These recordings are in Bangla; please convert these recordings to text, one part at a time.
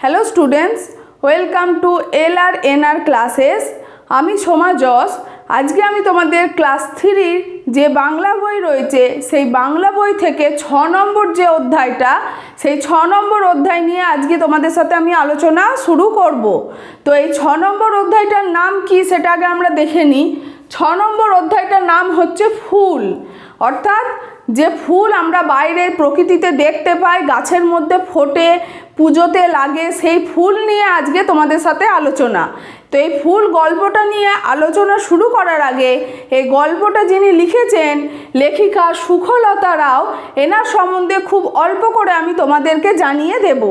Hello students welcome to L R N R classes আমি সোমা যশ আজকে আমি তোমাদের ক্লাস থ্রির যে বাংলা বই রয়েছে, সেই বাংলা বই থেকে ছ নম্বর যে অধ্যায়টা, সেই ছ নম্বর অধ্যায় নিয়ে আজকে তোমাদের সাথে আমি আলোচনা শুরু করব। তো এই ছ নম্বর অধ্যায়টার নাম কি সেটা আগে আমরা দেখে নিই। ছ নম্বর অধ্যায়টার নাম হচ্ছে ফুল। অর্থাৎ যে ফুল আমরা বাইরে প্রকৃতিতে দেখতে পাই, গাছের মধ্যে ফোটে, পুজোতে লাগে, সেই ফুল নিয়ে আজকে তোমাদের সাথে আলোচনা। তো এই ফুল গল্পটা নিয়ে আলোচনা শুরু করার আগে, এই গল্পটা যিনি লিখেছেন, লেখিকা সুখলতা রাও, এনার সম্বন্ধে খুব অল্প করে আমি তোমাদেরকে জানিয়ে দেব।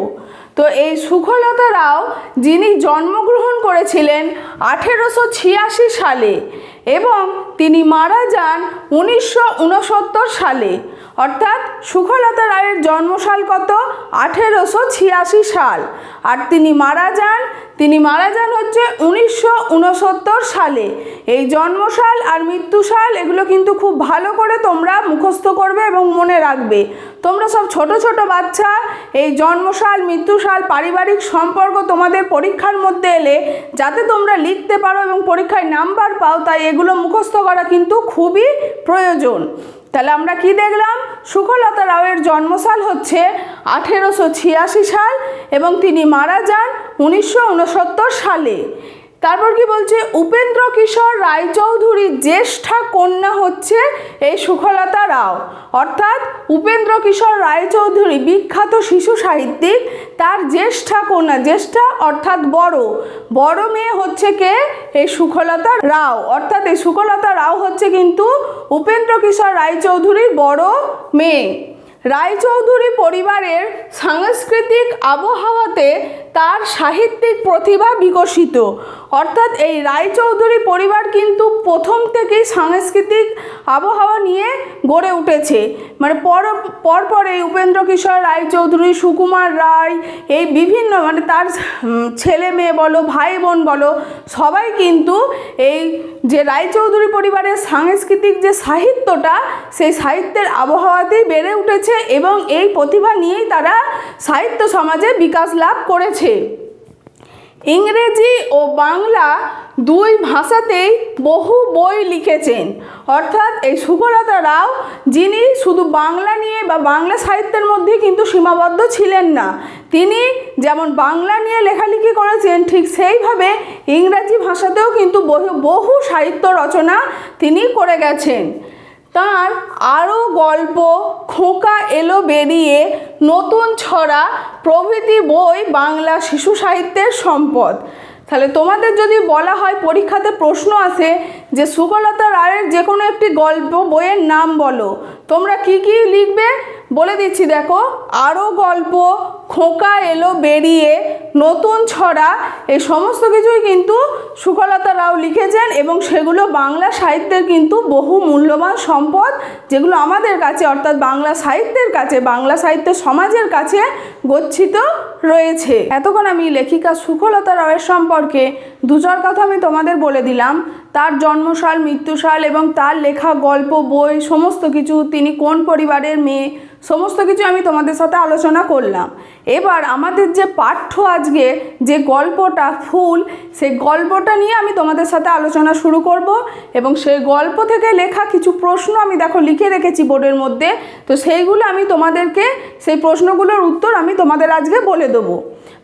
তো এই সুখলতা রাও, যিনি জন্মগ্রহণ করেছিলেন আঠেরোশো ছিয়াশি সালে এবং তিনি মারা যান উনিশশো উনসত্তর সালে। অর্থাৎ সুখলতা রায়ের জন্মসাল কত? আঠেরোশো ছিয়াশি সাল। আর তিনি মারা যান, তিনি মারা যান হচ্ছে উনিশশো উনসত্তর সালে। এই জন্মসাল আর মৃত্যুসাল, এগুলো কিন্তু খুব ভালো করে তোমরা মুখস্থ করবে এবং মনে রাখবে। তোমরা সব ছোট ছোট বাচ্চা, এই জন্মসাল, মৃত্যুসাল, পারিবারিক সম্পর্ক তোমাদের পরীক্ষার মধ্যে এলে, যাতে তোমরা লিখতে পারো এবং পরীক্ষায় নাম্বার পাও, তাই এগুলো মুখস্থ করা কিন্তু খুবই প্রয়োজন। তাহলে আমরা কি দেখলাম? সুখলতা রাওয়ের জন্মসাল হচ্ছে আঠেরোশো ছিয়াশি সাল এবং তিনি মারা যান উনিশশো উনসত্তর সালে। তারপর কি বলছে? উপেন্দ্র কিশোর রায়চৌধুরীর জ্যেষ্ঠা কন্যা হচ্ছে এই সুখলতা রাও। অর্থাৎ উপেন্দ্র কিশোর রায়চৌধুরী বিখ্যাত শিশু সাহিত্যিক, তার জ্যেষ্ঠা কন্যা, জ্যেষ্ঠা অর্থাৎ বড়। বড় মেয়ে হচ্ছে কে? এই সুখলতা রাও। অর্থাৎ এই সুখলতা রাও হচ্ছে কিন্তু উপেন্দ্র কিশোর রায়চৌধুরীর বড় মেয়ে। রায়চৌধুরী পরিবারের সাংস্কৃতিক আবহাওয়াতে তার সাহিত্যিক প্রতিভা বিকশিত। অর্থাৎ এই রায়চৌধুরী পরিবার কিন্তু প্রথম থেকেই সাংস্কৃতিক আবহাওয়া নিয়ে গড়ে উঠেছে। মানে পর, পরপর এই উপেন্দ্র কিশোর রায়চৌধুরী, সুকুমার রায়, এই বিভিন্ন মানে তার ছেলে মেয়ে বলো, ভাই বোন বলো, সবাই কিন্তু এই যে রায়চৌধুরী পরিবারের সাংস্কৃতিক যে সাহিত্যটা, সেই সাহিত্যের আবহাওয়াতেই বেড়ে উঠেছে এবং এই প্রতিভা নিয়েই তারা সাহিত্য সমাজে বিকাশ লাভ করেছে। ইংরেজি ও বাংলা দুই ভাষাতেই বহু বই লিখেছেন। অর্থাৎ এই সুগলতা রাও, যিনি শুধু বাংলা নিয়ে বা বাংলা সাহিত্যের মধ্যে কিন্তু সীমাবদ্ধ ছিলেন না, তিনি যেমন বাংলা নিয়ে লেখালেখি করেছেন, ঠিক সেইভাবে ইংরাজি ভাষাতেও কিন্তু বহু বহু সাহিত্য রচনা তিনি করে গেছেন। তার আরও গল্প খোকা এলো বেরিয়ে নতুন ছড়া প্রভৃতি বই বাংলা শিশু সাহিত্যের সম্পদ। তাহলে তোমাদের যদি বলা হয় পরীক্ষাতে প্রশ্ন আসে যে সুকলতা রায়ের যে কোনো একটি গল্প বইয়ের নাম বলো, তোমরা কি কি লিখবে? বলে দিচ্ছি, দেখো আরও গল্প, খোকা এলো বেরিয়ে, নতুন ছড়া, এই সমস্ত কিছুই কিন্তু সুকলতা রাও লিখেছেন এবং সেগুলো বাংলা সাহিত্যের কিন্তু বহু মূল্যবান সম্পদ যেগুলো আমাদের কাছে, অর্থাৎ বাংলা সাহিত্যের কাছে, বাংলা সাহিত্য সমাজের কাছে গচ্ছিত রয়েছে। এতক্ষণ আমি লেখিকা সুখলতা রাওয়ের সম্পর্কে দুচার কথা আমি তোমাদের বলে দিলাম। তার জন্মসাল, মৃত্যুসাল এবং তার লেখা গল্প, বই, সমস্ত কিছু তিনি কোন পরিবারের মেয়ে সমস্ত কিছু আমি তোমাদের সাথে আলোচনা করলাম। এবার আমাদের যে পাঠ্য আজকে, যে গল্পটা, ফুল, সেই গল্পটা নিয়ে আমি তোমাদের সাথে আলোচনা শুরু করব এবং সেই গল্প থেকে লেখা কিছু প্রশ্ন আমি দেখো লিখে রেখেছি বোর্ডের মধ্যে। তো সেইগুলো আমি তোমাদেরকে, সেই প্রশ্নগুলোর উত্তর আমি তোমাদের আজকে বলে দেবো।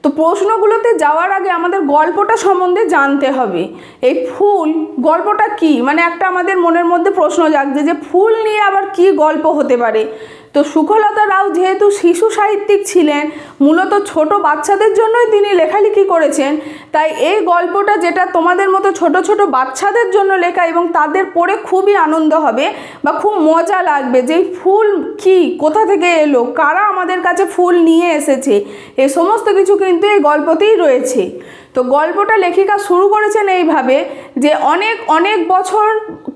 তো প্রশ্নগুলোতে যাওয়ার আগে আমাদের গল্পটা সম্বন্ধে জানতে হবে। এই ফুল গল্পটা কি? মানে একটা আমাদের মনের মধ্যে প্রশ্ন জাগছে যে ফুল নিয়ে আবার কি গল্প হতে পারে? তো সুখলতা রাও যেহেতু শিশু সাহিত্যিক ছিলেন, মূলত ছোট বাচ্চাদের জন্যই তিনি লেখালেখি করেছেন। তাই এই গল্পটা যেটা তোমাদের মতো ছোট ছোট বাচ্চাদের জন্য লেখা এবং তাদের পড়ে খুবই আনন্দ হবে বা খুব মজা লাগবে যে ফুল কি, কোথা থেকে এলো, কারা আমাদের কাছে ফুল নিয়ে এসেছে এই সমস্ত কিছু কিন্তু এই গল্পতেই রয়েছে। তো গল্পটা লেখিকা শুরু করেছেন এইভাবে যে অনেক অনেক বছর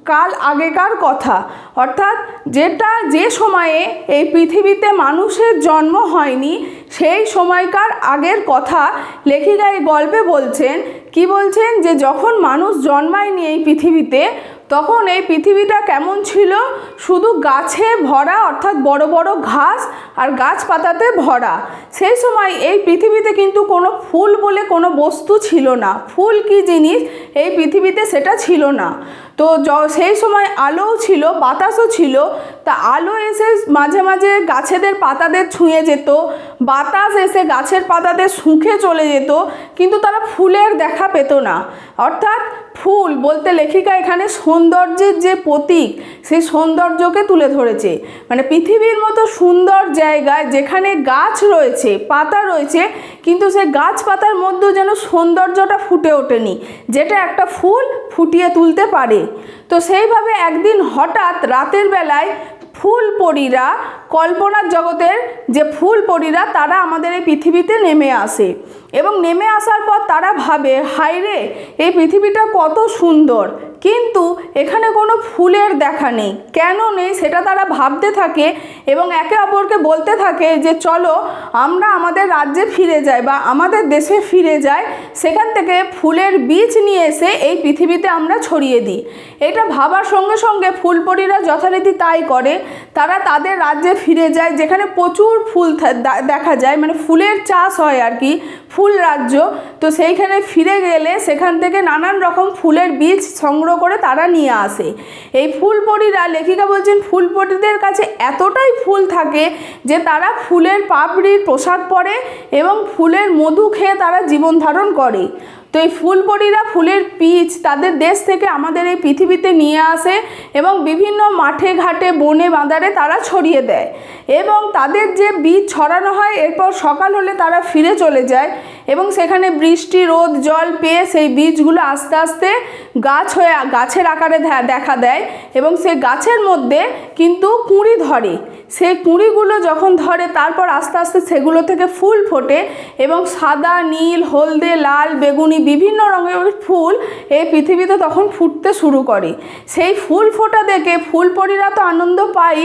কাল আগেকার কথা। অর্থাৎ যেটা যে সময়ে এই পৃথিবীতে মানুষের জন্ম হয়নি, সেই সময়কার আগের কথা লেখিকা এই গল্পে বলছেন। কি বলছেন? যে যখন মানুষ জন্মায়নি এই পৃথিবীতে তখন এই পৃথিবীটা কেমন ছিল? শুধু গাছে ভরা, অর্থাৎ বড় বড় ঘাস আর গাছপাতাতে ভরা। সেই সময় এই পৃথিবীতে কিন্তু কোনো ফুল বলে কোনো বস্তু ছিল না। ফুল কি জিনিস? এই পৃথিবীতে সেটা ছিল না। তো সেই সময় আলোও ছিল, বাতাসও ছিল। তা আলো এসে মাঝে মাঝে গাছেদের পাতাদের ছুঁয়ে যেত, বাতাস এসে গাছের পাতাদের শুঁকে চলে যেত, কিন্তু তারা ফুলের দেখা পেত না। অর্থাৎ ফুল বলতে লেখিকা এখানে সৌন্দর্যের যে প্রতীক, সেই সৌন্দর্যকে তুলে ধরেছে। মানে পৃথিবীর মতো সুন্দর জায়গায় যেখানে গাছ রয়েছে, পাতা রয়েছে, কিন্তু সেই গাছপাতার মধ্যেও যেন সৌন্দর্যটা ফুটে ওঠেনি, যেটা একটা ফুল ফুটিয়ে তুলতে পারে। তো সেইভাবে একদিন হঠাৎ রাতের বেলায় ফুল পরীরা, কল্পনার জগতের যে ফুল পরীরা, তারা আমাদের এই পৃথিবীতে নেমে আসে। এবং নেমে আসার পর তারা ভাবে হায় রে এই পৃথিবীটা কত সুন্দর। কিন্তু এখানে কোনো ফুলের দেখা নেই। কেন নেই সেটা তারা ভাবতে থাকে এবং একে অপরকে বলতে থাকে যে, চলো, আমরা আমাদের রাজ্যে ফিরে যাই বা আমাদের দেশে ফিরে যাই। সেখান থেকে ফুলের বীজ নিয়ে এসে এই পৃথিবীতে আমরা ছড়িয়ে দিই। এটা ভাবার সঙ্গে সঙ্গে ফুলপরীরা যথারীতি তাই করে। তারা তাদের রাজ্যে ফিরে যায়, যেখানে প্রচুর ফুল দেখা যায়। মানে ফুলের চাষ হয় আর কি। ফুল রাজ্য। তো সেইখানে ফিরে গেলে সেখান থেকে নানান রকম ফুলের বীজ সংগ্রহ করে তারা নিয়ে আসে। এই ফুলপরিরা লেখিকা বলছেন ফুলপরিদের কাছে এতটাই ফুল থাকে যে তারা ফুলের পাপড়ির প্রসাদ পরে এবং ফুলের মধু খেয়ে তারা জীবন ধারণ করে। তো এই ফুলপরীরা, ফুলের বীজ তাদের দেশ থেকে আমাদের এই পৃথিবীতে নিয়ে আসে এবং বিভিন্ন মাঠে ঘাটে, বনে বাঁধারে তারা ছড়িয়ে দেয়। এবং তাদের যে বীজ ছড়ানো হয়, এরপর সকাল হলে তারা ফিরে চলে যায় এবং সেখানে বৃষ্টি, রোদ, জল পেয়ে সেই বীজগুলো আস্তে আস্তে গাছ হয়ে, গাছের আকারে দেখা দেয় এবং সেই গাছের মধ্যে কিন্তু কুঁড়ি ধরে। সেই কুঁড়িগুলো যখন ধরে, তারপর আস্তে আস্তে সেগুলো থেকে ফুল ফোটে এবং সাদা, নীল, হলদে, লাল, বেগুনি বিভিন্ন রঙের ফুল এই পৃথিবীতে তখন ফুটতে শুরু করে। সেই ফুল ফোটা দেখে ফুলপরীরা তো আনন্দ পাই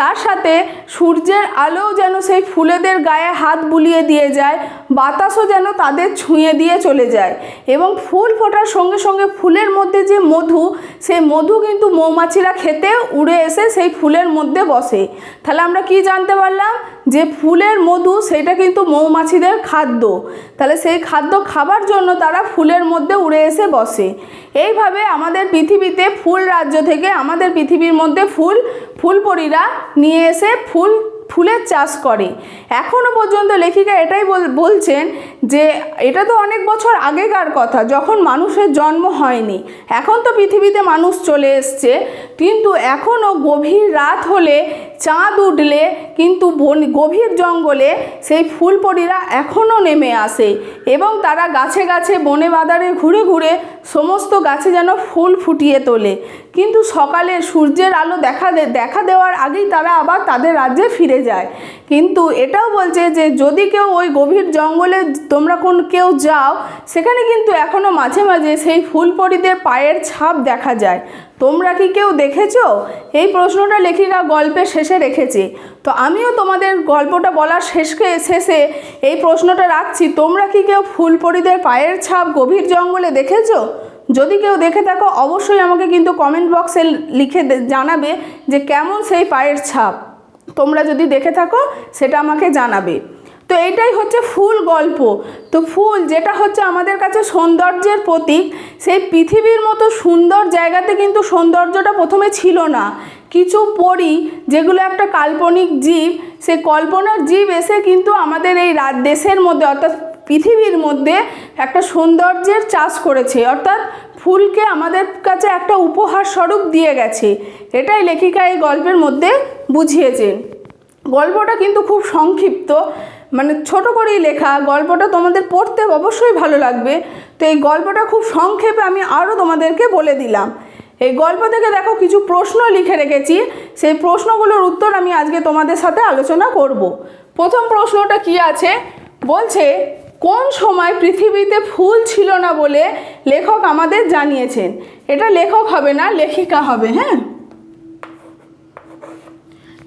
তার সাথে সূর্যের আলোও যেন সেই ফুলেদের গায়ে হাত বুলিয়ে দিয়ে যায়, বাতাসও যেন তাদের ছুঁয়ে দিয়ে চলে যায় এবং ফুল ফোটার সঙ্গে সঙ্গে ফুলের মধ্যে যে মধু, সেই মধু কিন্তু মৌমাছিরা খেতে উড়ে এসে সেই ফুলের মধ্যে বসে। তাহলে আমরা কি জানতে পারলাম? যে ফুলের মধু সেটা কিন্তু মৌমাছিদের খাদ্য। তাহলে সেই খাদ্য খাবার জন্য তারা ফুলের মধ্যে উড়ে এসে বসে। এইভাবে আমাদের পৃথিবীতে ফুল রাজ্য থেকে আমাদের পৃথিবীর মধ্যে ফুল, ফুলপরীরা নিয়ে এসে ফুল, ফুলের চাষ করে। এখনও পর্যন্ত লেখিকা এটাই বল- বলছেন যে এটা তো অনেক বছর আগেকার কথা, যখন মানুষের জন্ম হয়নি। এখন তো পৃথিবীতে মানুষ চলে এসছে। কিন্তু এখনও গভীর রাত হলে চাঁদ উঠলে, কিন্তু বন গভীর জঙ্গলে সেই ফুলপরীরা এখনও নেমে আসে এবং তারা গাছে গাছে বনে বাদারে ঘুরে ঘুরে সমস্ত গাছে যেন ফুল ফুটিয়ে তোলে। কিন্তু সকালে সূর্যের আলো দেখা দেখা দেওয়ার আগেই তারা আবার তাদের রাজ্যে ফিরে যায়। কিন্তু এটাও বলছে যে, যদি কেউ ওই গভীর জঙ্গলে তোমরা কোন কেউ যাও, সেখানে কিন্তু এখনও মাঝে মাঝে সেই ফুলপরীদের পায়ের ছাপ দেখা যায়। তোমরা কি কেউ দেখেছ? এই প্রশ্নটা লেখিকা গল্পের শেষে রেখেছে। তো আমিও তোমাদের গল্পটা বলার শেষকে, শেষে এই প্রশ্নটা রাখছি, তোমরা কি কেউ ফুলপরীদের পায়ের ছাপ গভীর জঙ্গলে দেখেছ? যদি কেউ দেখে থাকো, অবশ্যই আমাকে কিন্তু কমেন্ট বক্সে লিখে জানাবে যে কেমন সেই পায়ের ছাপ। তোমরা যদি দেখে থাকো, সেটা আমাকে জানাবে। তো এটাই হচ্ছে ফুল গল্প। তো ফুল যেটা হচ্ছে আমাদের কাছে সৌন্দর্যের প্রতীক, সেই পৃথিবীর মতো সুন্দর জায়গাতে কিন্তু সৌন্দর্যটা প্রথমে ছিল না। কিছু পরি, যেগুলো একটা কাল্পনিক জীব সেই কল্পনার জীব এসে কিন্তু আমাদের এই রাত দেশের মধ্যে অর্থাৎ পৃথিবীর মধ্যে একটা সৌন্দর্যের চাষ করেছে। অর্থাৎ ফুলকে আমাদের কাছে একটা উপহার স্বরূপ দিয়ে গেছে। এটাই লেখিকা এই গল্পের মধ্যে বুঝিয়েছেন। গল্পটা কিন্তু খুব সংক্ষিপ্ত। মানে ছোট করেই লেখা, গল্পটা তোমাদের পড়তে অবশ্যই ভালো লাগবে। তো এই গল্পটা খুব সংক্ষেপে আমি আরও তোমাদেরকে বলে দিলাম। এই গল্প থেকে দেখো কিছু প্রশ্ন লিখে রেখেছি। সেই প্রশ্নগুলোর উত্তর আমি আজকে তোমাদের সাথে আলোচনা করব। প্রথম প্রশ্নটা কি আছে? বলছে, কোন সময় পৃথিবীতে ফুল ছিল না বলে লেখক আমাদের জানিয়েছেন? এটা লেখক হবে না, লেখিকা হবে হ্যাঁ?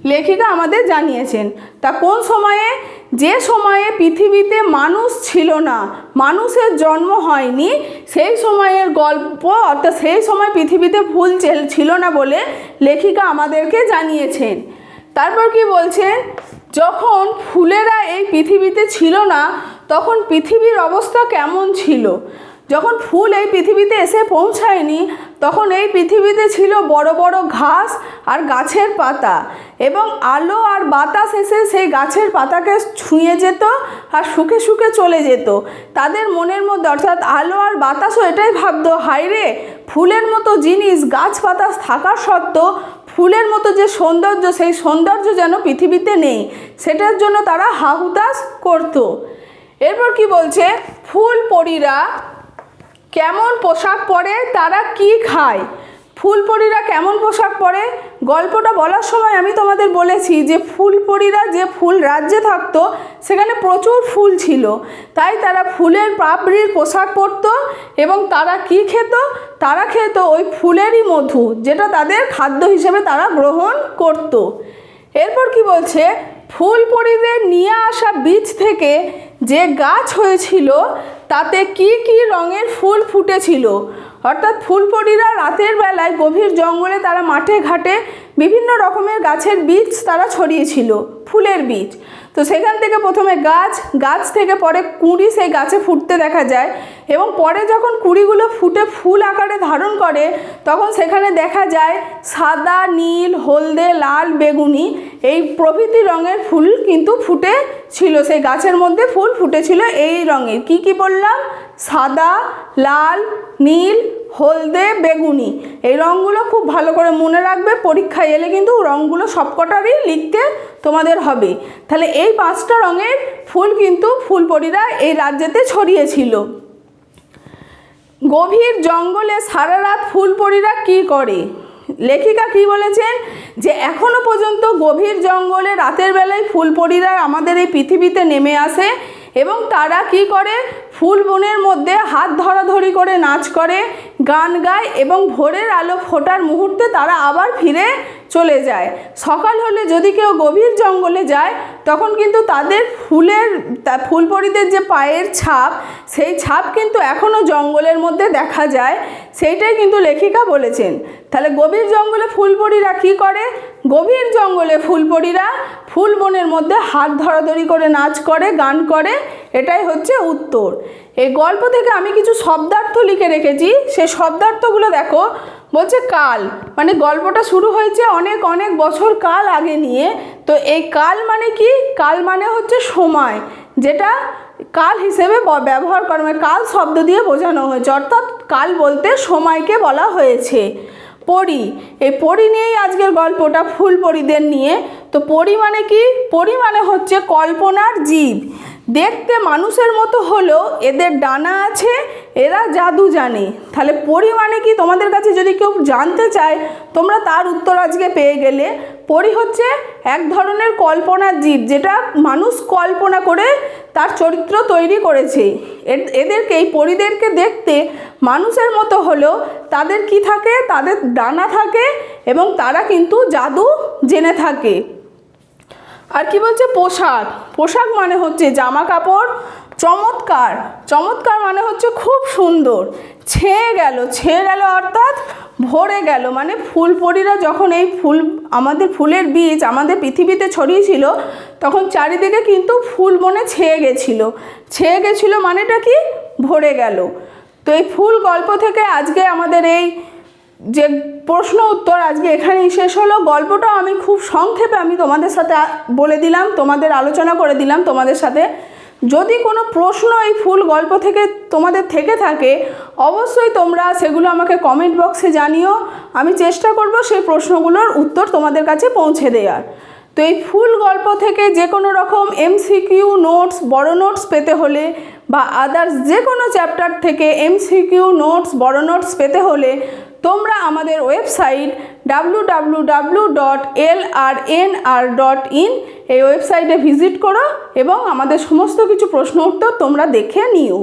লেখিকা আমাদের জানিয়েছেন। তা কোন সময়ে যে সময়ে পৃথিবীতে মানুষ ছিল না, মানুষের জন্ম হয়নি, সেই সময়ের গল্প অর্থাৎ সেই সময় পৃথিবীতে ফুল ছিল না বলে লেখিকা আমাদেরকে জানিয়েছেন। তারপর কি বলছেন? যখন ফুলেরা এই পৃথিবীতে ছিল না, তখন পৃথিবীর অবস্থা কেমন ছিল? যখন ফুল এই পৃথিবীতে এসে পৌঁছায়নি, তখন এই পৃথিবীতে ছিল বড় বড় ঘাস আর গাছের পাতা এবং আলো আর বাতাস এসে সেই গাছের পাতাকে ছুঁয়ে যেত আর শুকে শুকে চলে যেত। তাদের মনের মধ্যে অর্থাৎ আলো আর বাতাসও এটাই ভাবতো হায়রে ফুলের মতো জিনিস গাছ বাতাস থাকার সত্ত্বেও ফুলের মতো যে সৌন্দর্য, সেই সৌন্দর্য যেন পৃথিবীতে নেই। সেটার জন্য তারা হাহুতাশ করতো। এরপর কি বলছে? ফুল পরীরা কেমন পোশাক পরে, তারা কি খায়? ফুলপরীরা কেমন পোশাক পরে? গল্পটা বলার সময় আমি তোমাদের বলেছি যে ফুলপরীরা যে ফুল রাজ্যে থাকতো, সেখানে প্রচুর ফুল ছিল। তাই তারা ফুলের পাপড়ির পোশাক পরতো এবং তারা কি খেত? তারা খেত ওই ফুলেরই মধু, যেটা তাদের খাদ্য হিসেবে তারা গ্রহণ করত। এরপর কি বলছে? ফুলপরীদের নিয়ে আসা বীজ থেকে যে গাছ হয়েছিল তাতে কি কি রঙের ফুল ফুটেছিল? অর্থাৎ ফুলপরীরা রাতের বেলায় গভীর জঙ্গলে তারা মাঠে ঘাটে বিভিন্ন রকমের গাছের বীজ তারা ছড়িয়েছিল, ফুলের বীজ। তো সেখান থেকে প্রথমে গাছ গাছ থেকে পরে কুঁড়ি সেই গাছে ফুটতে দেখা যায় এবং পরে যখন কুঁড়িগুলো ফুটে ফুল আকারে ধারণ করে, তখন সেখানে দেখা যায় সাদা, নীল, হলদে, লাল, বেগুনি এই প্রভৃতি রঙের ফুল কিন্তু ফুটে ছিল, সেই গাছের মধ্যে ফুল ফুটেছিল এই রঙের। কি কি বললাম? সাদা, লাল, নীল, হলদে, বেগুনি। এই রঙগুলো খুব ভালো করে মনে রাখবে, পরীক্ষায় এলে কিন্তু রঙগুলো সবকটারই লিখতে তোমাদের হবে। তাহলে এই পাঁচটা রঙের ফুল কিন্তু ফুলপরীরা এই রাজ্যেতে ছড়িয়েছিল। গভীর জঙ্গলে সারা রাত ফুলপরীরা কি করে? লেখিকা কি বলেছেন? যে এখনও পর্যন্ত গভীর জঙ্গলে রাতের বেলায় ফুল ফুলপরীরা আমাদের এই পৃথিবীতে নেমে আসে এবং তারা কি করে? ফুল বনের মধ্যে হাত ধরাধরি করে নাচ করে, গান গায় এবং ভোরের আলো ফোটার মুহূর্তে তারা আবার ফিরে চলে যায়। সকাল হলে যদি কেউ গভীর জঙ্গলে যায়, তখন কিন্তু তাদের ফুলের ফুলপরিদের যে পায়ের ছাপ, সেই ছাপ কিন্তু এখনও জঙ্গলের মধ্যে দেখা যায়। সেইটাই কিন্তু লেখিকা বলেছেন। তাহলে গভীর জঙ্গলে ফুলপরিরা কী করে? গভীর জঙ্গলে ফুলপরিরা ফুল বনের মধ্যে হাত ধরাধরি করে নাচ করে, গান করে। এটাই হচ্ছে উত্তর। এই গল্প থেকে আমি কিছু শব্দার্থ লিখে রেখেছি। সেই শব্দার্থগুলো দেখো। বলছে কাল। মানে গল্পটা শুরু হয়েছে অনেক অনেক বছর কাল আগে নিয়ে। তো এই কাল মানে কি? কাল মানে হচ্ছে সময়, যেটা কাল হিসেবে ব্যবহার করা মানে কাল শব্দ দিয়ে বোঝানো হয়েছে। অর্থাৎ কাল বলতে সময়কে বলা হয়েছে। পরি, এই পরি নিয়েই আজকের গল্পটা, ফুল পরিদের নিয়ে। তো পরি মানে কি? পরি মানে হচ্ছে কল্পনার জীব। দেখতে মানুষের মতো হলেও এদের ডানা আছে, এরা জাদু জানে। তাহলে পরি মানে কি? তোমাদের কাছে যদি কেউ জানতে চায়, তোমরা তার উত্তর আজকে পেয়ে গেলে। পরি হচ্ছে এক ধরনের কল্পনার জীব, যেটা মানুষ কল্পনা করে তার চরিত্র তৈরি করেছে। এদেরকে, এই পরিদেরকে দেখতে মানুষের মতো হলেও তাদের কি থাকে? তাদের ডানা থাকে এবং তারা কিন্তু জাদু জেনে থাকে। আর কি বলছে? পোশাক। পোশাক মানে হচ্ছে জামা কাপড় চমৎকার। চমৎকার মানে হচ্ছে খুব সুন্দর। ছেয়ে গেল ছেয়ে গেল অর্থাৎ ভরে গেল। মানে ফুলপরীরা যখন এই ফুল, আমাদের ফুলের বীজ আমাদের পৃথিবীতে ছড়িয়েছিল, তখন চারিদিকে কিন্তু ফুল বনে ছেয়ে গেছিল। ছেয়ে গেছিল মানেটা কি? ভরে গেল। তো এই ফুল গল্প থেকে আজকে আমাদের এই যে প্রশ্ন উত্তর আজকে এখানেই শেষ হলো। গল্পটা আমি খুব সংক্ষেপে আমি তোমাদের সাথে বলে দিলাম, তোমাদের আলোচনা করে দিলাম, তোমাদের সাথে। যদি কোনো প্রশ্ন এই ফুল গল্প থেকে তোমাদের থেকে থাকে, অবশ্যই তোমরা সেগুলো আমাকে কমেন্ট বক্সে জানিও। আমি চেষ্টা করব সেই প্রশ্নগুলোর উত্তর তোমাদের কাছে পৌঁছে দেওয়ার। তো এই ফুল গল্প থেকে যে কোনো রকম এমসিকিউ নোটস বড় নোটস পেতে হলে বা আদার্স যে কোনো চ্যাপ্টার থেকে এমসিকিউ নোটস বড় নোটস পেতে হলে তোমরা আমাদের website W W W dot L R N R dot in এই ওয়েবসাইটে ভিজিট করো এবং আমাদের সমস্ত কিছু প্রশ্ন উত্তর তোমরা দেখে নিও।